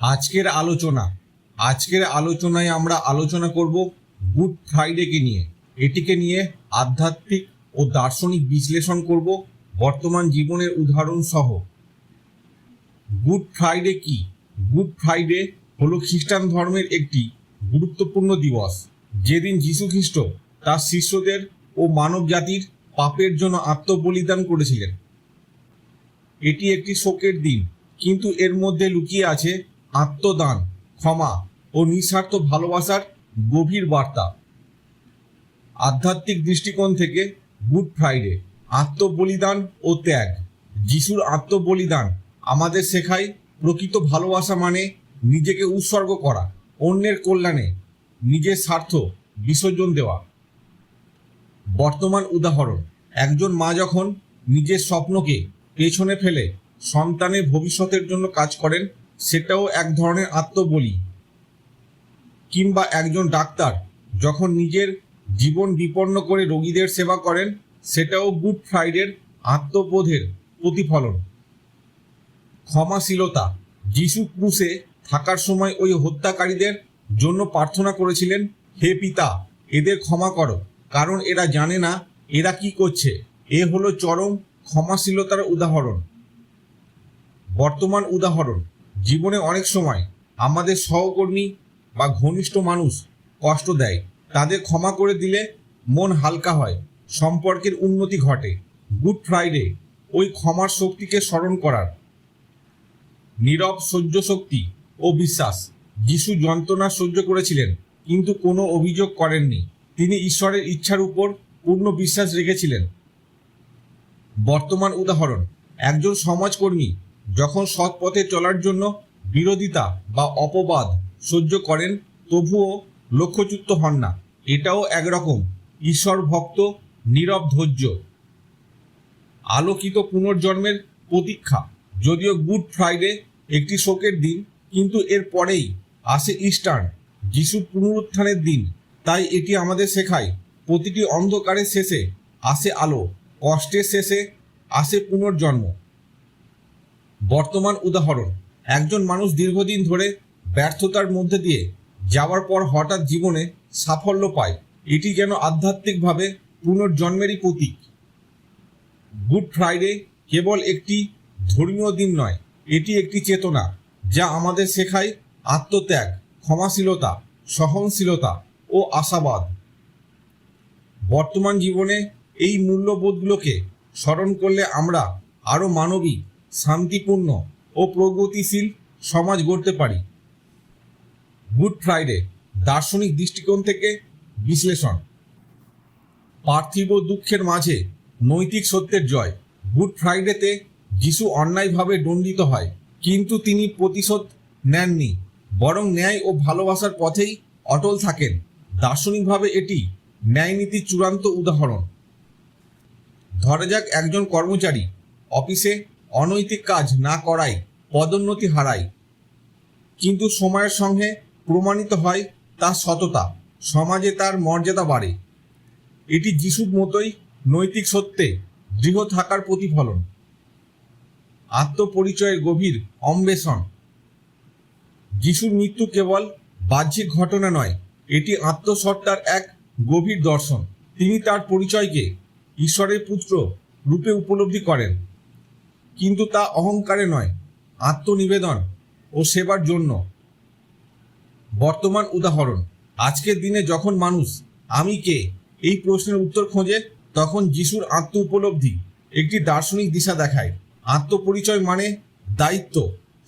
আজকের আলোচনা, আজকের আলোচনায় আমরা আলোচনা করব গুড ফ্রাইডেকে নিয়ে। এটিকে নিয়ে আধ্যাত্মিক ও দার্শনিক বিশ্লেষণ করব বর্তমান জীবনের উদাহরণ সহ। গুড ফ্রাইডে কি? গুড ফ্রাইডে হলো খ্রিস্টান ধর্মের একটি গুরুত্বপূর্ণ দিবস। যেদিন যীশু খ্রিস্ট তার শিষ্যদের ও মানব জাতির পাপের জন্য আত্মবলিদান করেছিলেন। এটি একটি শোকের দিন, কিন্তু এর মধ্যে লুকিয়ে আছে আত্মদান, ক্ষমা ও নিঃস্বার্থ ভালোবাসার গভীর বার্তা। আধ্যাত্মিক দৃষ্টিকোণ থেকে গুড ফ্রাইডে আত্মবলিদান ও ত্যাগ। যিশুর আত্মবলিদান আমাদের শেখায় প্রকৃত ভালোবাসা মানে নিজেকে উৎসর্গ করা, অন্যের কল্যাণে নিজের স্বার্থ বিসর্জন দেওয়া। বর্তমান উদাহরণ, একজন মা যখন নিজের স্বপ্নকে পেছনে ফেলে সন্তানের ভবিষ্যতের জন্য কাজ করেন সেটাও এক ধরনের আত্মবলি। কিংবা একজন ডাক্তার যখন নিজের জীবন বিপন্ন করে রোগীদের সেবা করেন, সেটাও গুড ফ্রাইডের আত্মবোধের প্রতিফলন। ক্ষমাশীলতা, যিশু ক্রুশে থাকার সময় ওই হত্যাকারীদের জন্য প্রার্থনা করেছিলেন, হে পিতা, এদের ক্ষমা করো, কারণ এরা জানে না এরা কি করছে। এ হলো চরম ক্ষমাশীলতার উদাহরণ। বর্তমান উদাহরণ জীবনে অনেক সময় আমাদের সহকর্মী বা ঘনিষ্ঠ মানুষ কষ্ট দেয়। তাদের ক্ষমা করে দিলে মন হালকা হয়, সম্পর্কের উন্নতি ঘটে। গুড ফ্রাইডে ওই ক্ষমার শক্তিকে স্মরণ করার। নীরব সহ্য শক্তি ও বিশ্বাস। যিশু যন্ত্রণা সহ্য করেছিলেন, কিন্তু কোনো অভিযোগ করেননি। তিনি ঈশ্বরের ইচ্ছার উপর পূর্ণ বিশ্বাস রেখেছিলেন। বর্তমান উদাহরণ, একজন সমাজকর্মী যখন সৎ পথে চলার জন্য বিরোধিতা বা অপবাদ সহ্য করেন, তবুও লক্ষ্যচ্যুত হন না। এটাও একরকম। ঈশ্বর ভক্ত, নীরব ধৈর্য। আলোকিত পুনর্জন্মের প্রতীক্ষা। যদিও গুড ফ্রাইডে একটি শোকের দিন, কিন্তু এর পরেই আসে ইস্টার্ন যিশুর পুনরুত্থানের দিন। তাই এটি আমাদের শেখায়, প্রতিটি অন্ধকারের শেষে আসে আলো, কষ্টের শেষে আসে পুনর্জন্ম। বর্তমান উদাহরণ, একজন মানুষ দীর্ঘদিন ধরে ব্যর্থতার মধ্যে দিয়ে যাওয়ার পর হঠাৎ জীবনে সাফল্য পায়। এটি যেন আধ্যাত্মিকভাবে পুনর্জন্মেরই প্রতীক। গুড ফ্রাইডে কেবল একটি ধর্মীয় দিন নয়, এটি একটি চেতনা যা আমাদের শেখায় আত্মত্যাগ, ক্ষমাশীলতা, সহনশীলতা ও আশাবাদ। বর্তমান জীবনে এই মূল্যবোধগুলোকে স্মরণ করলে আমরা আরও মানবিক শান্তিপূর্ণ ও প্রগতিশীল সমাজ গড়তে পারি। গুড ফ্রাইডে দার্শনিক দৃষ্টিকোণ থেকে বিশ্লেষণ। পার্থিব দুঃখের মাঝে নৈতিক সত্যের জয়। গুড ফ্রাইডেতে যিশু অন্যায়ভাবে দণ্ডিত হয়, কিন্তু তিনি প্রতিশোধ নেননি, বরং ন্যায় ও ভালোবাসার পথেই অটল থাকেন। দার্শনিকভাবে এটি ন্যায়নীতির চূড়ান্ত উদাহরণ। ধরা যাক একজন কর্মচারী অফিসে অনৈতিক কাজ না করায় পদোন্নতি হারায় কিন্তু সময়ের সঙ্গে প্রমাণিত হয় তার সততা, সমাজে তার মর্যাদা বাড়ে। এটি যিশুর মতোই নৈতিক সত্যে দৃঢ় থাকার প্রতিফলন। আত্মপরিচয়ের গভীর অন্বেষণ যিশুর মৃত্যু কেবল বাহ্যিক ঘটনা নয়, এটি আত্মসত্তার এক গভীর দর্শন। তিনি তার পরিচয়কে ঈশ্বরের পুত্র রূপে উপলব্ধি করেন। কিন্তু তা অহংকারে নয়, আত্মনিবেদন ও সেবার জন্য। বর্তমান উদাহরণ, আজকের দিনে যখন মানুষ, আমি কে, এই প্রশ্নের উত্তর খোঁজে, তখন যিশুর আত্ম উপলব্ধি একটি দার্শনিক দিশা দেখায়। আত্মপরিচয় মানে দায়িত্ব,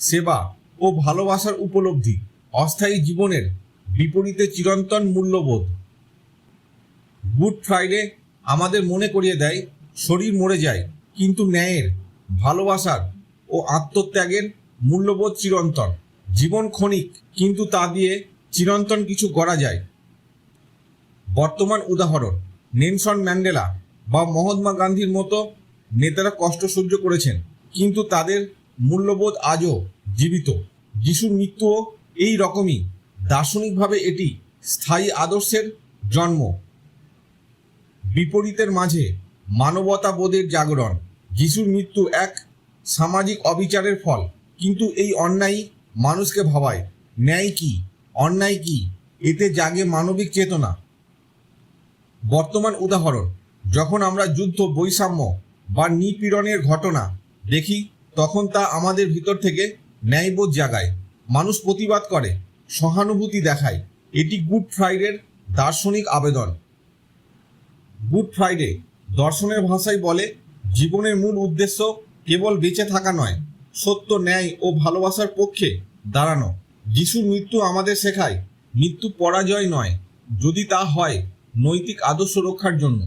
সেবা ও ভালোবাসার উপলব্ধি, অস্থায়ী জীবনের বিপরীতে চিরন্তন মূল্যবোধ। গুড ফ্রাইডে আমাদের মনে করিয়ে দেয়, শরীর মরে যায়, কিন্তু ন্যায়ের ভালোবাসার ও আত্মত্যাগের মূল্যবোধ চিরন্তন। জীবন ক্ষণিক, কিন্তু তা দিয়ে চিরন্তন কিছু করা যায়। বর্তমান উদাহরণ, নেলসন ম্যান্ডেলা বা মহাত্মা গান্ধীর মতো নেতারা কষ্ট সহ্য করেছেন, কিন্তু তাদের মূল্যবোধ আজও জীবিত। যিশুর মৃত্যুও এই রকমই। দার্শনিকভাবে এটি স্থায়ী আদর্শের জন্ম। বিপরীতের মাঝে মানবতাবোধের জাগরণ। যিশুর মৃত্যু এক সামাজিক অবিচারের ফল। কিন্তু এই অন্যায় মানুষকে ভাবায়। ন্যায় কি? অন্যায় কি? এতে জাগে মানবিক চেতনা। বর্তমান উদাহরণ, যখন আমরা যুদ্ধ, বৈষম্য বা নিপীড়নের ঘটনা দেখি, তখন তা আমাদের ভিতর থেকে ন্যায়বোধ জাগায়। মানুষ প্রতিবাদ করে, সহানুভূতি দেখায়। এটি গুড ফ্রাইডের দার্শনিক আবেদন। গুড ফ্রাইডে দর্শনের ভাষায় বলে জীবনের মূল উদ্দেশ্য কেবল বেঁচে থাকা নয়, সত্য, ন্যায় ও ভালোবাসার পক্ষে দাঁড়ানো। যিশুর মৃত্যু আমাদের শেখায়, মৃত্যু পরাজয় নয়, যদি তা হয় নৈতিক আদর্শ রক্ষার জন্য।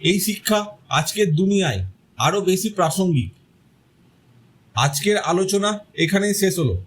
এই শিক্ষা আজকের দুনিয়ায় আরও বেশি প্রাসঙ্গিক। আজকের আলোচনা এখানেই শেষ হলো।